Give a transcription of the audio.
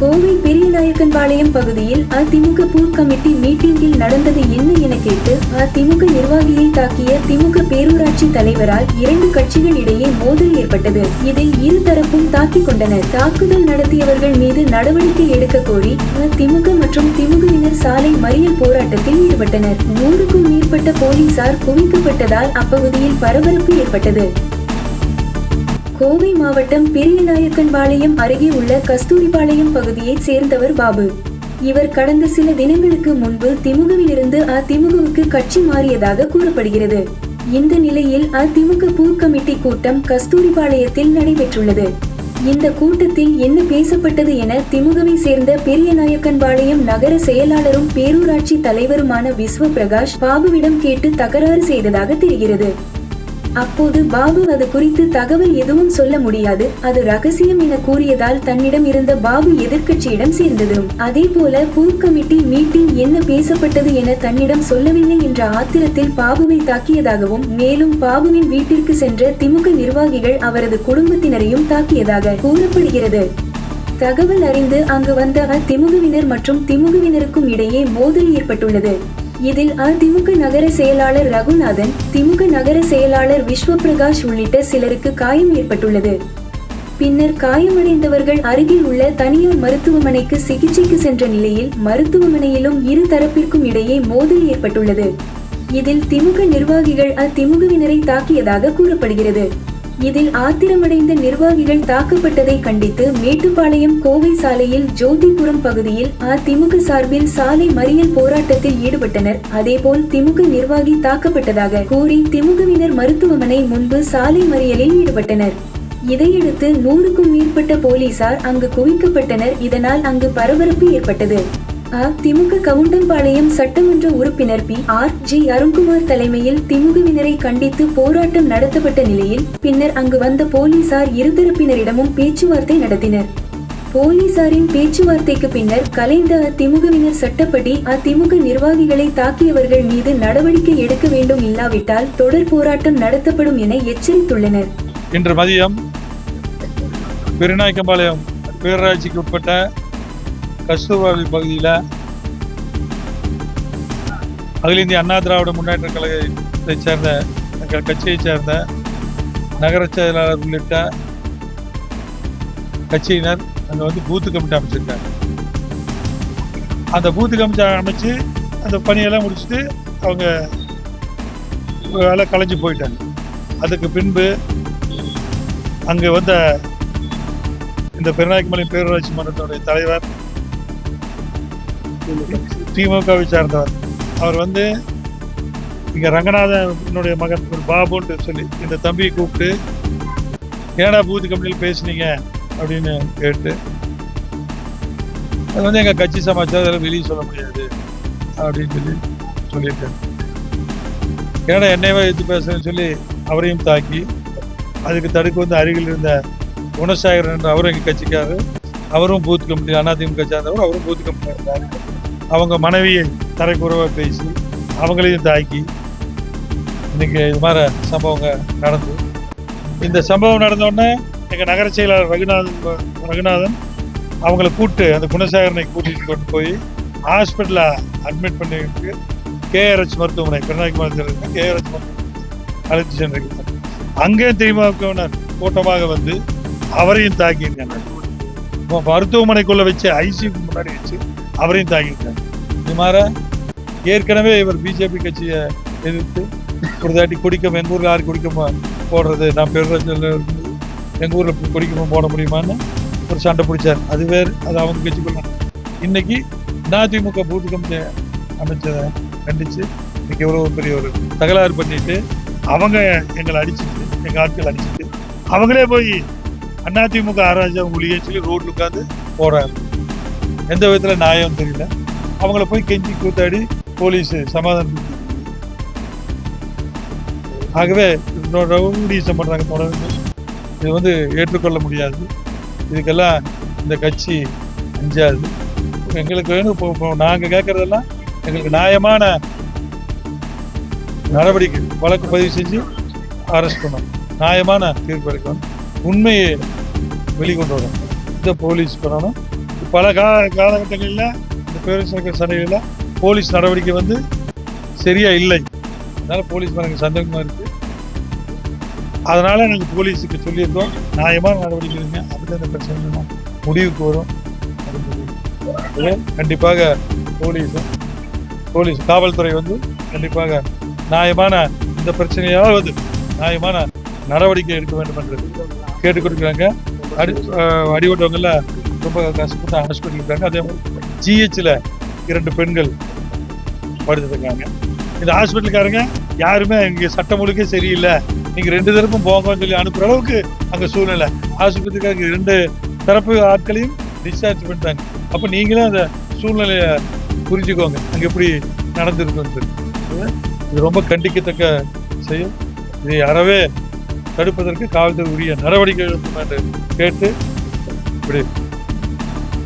கோவை பெரியநாயக்கன்பாளையம் பகுதியில் அதிமுக பூர் கமிட்டி மீட்டிங்கில் நடந்தது என்ன என கேட்டு அதிமுக நிர்வாகியை தாக்கிய திமுக பேரூராட்சி தலைவரால் இரண்டு கட்சிகள் இடையே மோதல் ஏற்பட்டது. இதில் இரு தரப்பும் தாக்கிக் கொண்டனர். தாக்குதல் நடத்தியவர்கள் மீது நடவடிக்கை எடுக்க கோரி அதிமுக மற்றும் திமுகவினர் சாலை மறியல் போராட்டத்தில் ஈடுபட்டனர். நூறுக்கும் மேற்பட்ட போலீசார் குவிக்கப்பட்டதால் அப்பகுதியில் பரபரப்பு ஏற்பட்டது. கோவை மாவட்டம் பெரியநாயக்கன்பாளையம் அருகே உள்ள கஸ்தூரிபாளையம் பகுதியைச் சேர்ந்தவர் பாபு. இவர் கடந்த சில தினங்களுக்கு முன்பு திமுகவிலிருந்து அதிமுகவுக்கு கட்சி மாறியதாக கூறப்படுகிறது. இந்த நிலையில் அதிமுக பூ கமிட்டி கூட்டம் கஸ்தூரிபாளையத்தில் நடைபெற்றுள்ளது. இந்த கூட்டத்தில் என்ன பேசப்பட்டது என திமுகவை சேர்ந்த பெரியநாயக்கன்பாளையம் நகர செயலாளரும் பேரூராட்சி தலைவருமான விஸ்வ பிரகாஷ் பாபுவிடம் கேட்டு தகராறு செய்ததாக தெரிகிறது. அப்போது பாபு அது குறித்து தகவல் எதுவும் சொல்ல முடியாது. அது ரகசியம் என கூறியதால் தன்னிடம் இருந்த பாபு எதிர்க்கட்சியிடம் சேர்ந்தது. அதே போல பூத் கமிட்டி மீட்டிங் என்ன பேசப்பட்டது என தன்னிடம் சொல்லவில்லை என்ற ஆத்திரத்தில் பாபுவை தாக்கியதாகவும் மேலும் பாபுவின் வீட்டிற்கு சென்ற திமுக நிர்வாகிகள் அவரது குடும்பத்தினரையும் தாக்கியதாக கூறப்படுகிறது. தகவல் அறிந்து அங்கு வந்த அதிமுகவினர் மற்றும் திமுகவினருக்கும் இடையே மோதல் ஏற்பட்டுள்ளது. இதில் அதிமுக நகர செயலாளர் ரகுநாதன் திமுக நகர செயலாளர் விஸ்வ பிரகாஷ் உள்ளிட்ட சிலருக்கு காயம் ஏற்பட்டுள்ளது. பின்னர் காயமடைந்தவர்கள் அருகில் உள்ள தனியார் மருத்துவமனைக்கு சிகிச்சைக்கு சென்ற நிலையில் மருத்துவமனையிலும் இரு தரப்பிற்கும் இடையே மோதல் ஏற்பட்டுள்ளது. இதில் திமுக நிர்வாகிகள் அதிமுகவினரை தாக்கியதாக கூறப்படுகிறது. இதில் ஆத்திரமடைந்த நிர்வாகிகள் தாக்கப்பட்டதை கண்டித்து மேட்டுப்பாளையம் கோவை சாலையில் ஜோதிபுரம் பகுதியில் அதிமுக சார்பில் சாலை மறியல் போராட்டத்தில் ஈடுபட்டனர். அதேபோல் திமுக நிர்வாகி தாக்கப்பட்டதாக கூறி திமுகவினர் மருத்துவமனை முன்பு சாலை மறியலில் ஈடுபட்டனர். இதையடுத்து நூறுக்கும் மேற்பட்ட போலீசார் அங்கு குவிக்கப்பட்டனர். இதனால் அங்கு பரபரப்பு ஏற்பட்டது. அதிமுக கவுண்டம்பாளையம் சட்டமன்ற உறுப்பினர் பி. ஆர். ஜி. அருண்குமார் தலைமையில் திமுகவினரை கண்டித்து போராட்டம் நடத்தப்பட்ட நிலையில் பின்னர் அங்கு வந்த போலீசார் இருதரப்பினரிடமும் பேச்சுவார்த்தை நடத்தினர். போலீசாரின் பேச்சுவார்த்தைக்கு பின்னர் கலைந்த அதிமுகவினர் சட்டப்படி அதிமுக நிர்வாகிகளை தாக்கியவர்கள் மீது நடவடிக்கை எடுக்க வேண்டும் இல்லாவிட்டால் தொடர் போராட்டம் நடத்தப்படும் என எச்சரித்துள்ளனர். இன்று மதியம் பெருநாயக்கம்பாளையம் பேரூராட்சிக்கு உட்பட்ட கஸ்தூர்பாவி பகுதியில் அகில இந்திய அண்ணா திராவிட முன்னேற்ற கழகத்தைச் சேர்ந்த எங்கள் கட்சியைச் சேர்ந்த நகர செயலாளர் உள்ளிட்ட கட்சியினர் அங்கே வந்து பூத்து கமிட்டி அமைச்சிருக்காங்க. அந்த பூத்து கமிட்டி அமைச்சு அந்த பணியெல்லாம் முடிச்சுட்டு அவங்க வேலை கலைஞ்சு போயிட்டாங்க. அதுக்கு பின்பு அங்கே வந்த இந்த பெருநாயக்கமலை பேரூராட்சி மன்றத்தினுடைய தலைவர் திமுகவை சார்ந்தவர். அவர் வந்து இங்கே ரங்கநாதனுடைய மகன் ஒரு பாபுன்ட்டு சொல்லி இந்த தம்பியை கூப்பிட்டு ஏடா பூத்து கம்பெனியில் பேசுனீங்க? அப்படின்னு கேட்டு அது வந்து எங்கள் கட்சி சமாச்சாரம் அதெல்லாம் வெளியே சொல்ல முடியாது அப்படின்னு சொல்லி சொல்லியிருக்காரு. ஏடா என்னையவே எடுத்து பேசுறேன்னு சொல்லி அவரையும் தாக்கி அதுக்கு தடுக்க வந்து அருகில் இருந்த குணசாகரன் என்ற அவரும் எங்கள் கட்சிக்காரர் அவரும் பூத் கமிட்டி அதிமுக சேர்ந்தவர் அவரும் பூத் கமிட்டி இருந்தார் அவங்க மனைவியை தரைக்குறவை பேசி அவங்களையும் தாக்கி இன்னைக்கு இது மாதிரி சம்பவங்க நடந்து. இந்த சம்பவம் நடந்தோடனே எங்கள் நகர செயலாளர் ரகுநாதன் ரகுநாதன் அவங்கள கூப்பிட்டு அந்த குணசாகரனை கூட்டிகிட்டு கொண்டு போய் ஹாஸ்பிட்டலில் அட்மிட் பண்ணிட்டு கேஆர்ஹெச் மருத்துவமனை பெருநாய்க்கு மருத்துவமனை கேஆர்ஹெச் மருத்துவமனை அழைத்து சென்றிருக்கிறார். அங்கேயும் திமுகவினர் கூட்டமாக வந்து அவரையும் தாக்கியிருக்காங்க மருத்துவமனைக்குள்ள வச்சு ஐசியூக்கு முன்னாடி வச்சு அவரையும் தாங்கிட்டாங்க இது மாதிரி ஏற்கனவே இவர் பிஜேபி கட்சியை எதிர்த்து ஒரு தாட்டி குடிக்க எங்கள் ஊரில் யாரு குடிக்க போடுறது? நான் பெருராஜில் எங்கள் ஊரில் குடிக்க போட முடியுமான்னு ஒரு சண்டை பிடிச்சார். அது வேறு அது அவங்க கட்சிக்குள்ள. இன்னைக்கு அதிமுக பூத் கமிட்டி அமைச்சதை கண்டித்து இன்னைக்கு எவ்வளோ பெரிய ஒரு தகராறு பண்ணிட்டு அவங்க எங்களை அடிச்சிட்டு எங்கள் ஆட்கள் அடிச்சிட்டு அவங்களே போய் அதிமுக ஆராய்ச்சி அவங்க சொல்லி ரோட்ல உட்காந்து போறாங்க. எந்த விதத்துல நியாயம் தெரியல. அவங்கள போய் கெஞ்சி கூத்தாடி போலீஸ் சமாதானம் ஆகவே ரவுடிசம் பண்றாங்க தொடர்ந்து. இது வந்து ஏற்றுக்கொள்ள முடியாது. இதுக்கெல்லாம் இந்த கட்சி அஞ்சாது. எங்களுக்கு வேணும் நாங்கள் கேட்கறதெல்லாம் எங்களுக்கு நியாயமான நடவடிக்கை. வழக்கு பதிவு செஞ்சு அரெஸ்ட் பண்ணணும். நியாயமான தீர்ப்பு எடுக்கணும். உண்மையை வெளிக்கொண்டு வரும் இதை போலீஸ் பண்ணணும் பல கா காலகட்டங்களில் இந்த பேரரசு சண்டைகளில் போலீஸ் நடவடிக்கை வந்து சரியாக இல்லை. அதனால் போலீஸ் மேல எனக்கு இருக்குது அதனால் நாங்கள் போலீஸுக்கு சொல்லியிருக்கோம். நியாயமான நடவடிக்கை எடுங்க. அப்படி அந்த பிரச்சனை முடிவுக்கு வரும். கண்டிப்பாக போலீஸ் போலீஸ் காவல்துறை வந்து கண்டிப்பாக நியாயமான இந்த பிரச்சனையாவது நியாயமான நடவடிக்கை எடுக்க வேண்டும் என்று கேட்டுக் கொடுக்குறாங்க அடி அடிபட்டவங்கள ரொம்ப கஷ்டப்பட்டு ஹாஸ்பிட்டல் இருக்காங்க அதே மாதிரி ஜிஹெச்சில் இரண்டு பெண்கள் படுத்துருக்காங்க. இந்த ஹாஸ்பிட்டலுக்காரங்க யாருமே இங்கே சட்டம் ஒழுங்கே சரியில்லை. நீங்கள் ரெண்டு தரப்பும் போங்கன்னு சொல்லி அனுப்புகிற அளவுக்கு அங்கே சூழ்நிலை. ஆஸ்பத்திரிக்காரங்க ரெண்டு தரப்பு ஆட்களையும் டிஸ்சார்ஜ் பண்ணிட்டாங்க. அப்போ நீங்களும் அந்த சூழ்நிலையை புரிஞ்சுக்கோங்க. அங்கே எப்படி நடந்திருக்குன்னு இது ரொம்ப கண்டிக்கத்தக்க செயல். இது யாராவே தடுப்பதற்கு காவல்துறை உரிய நடவடிக்கை எடுக்கும் என்று கேட்டு இப்படி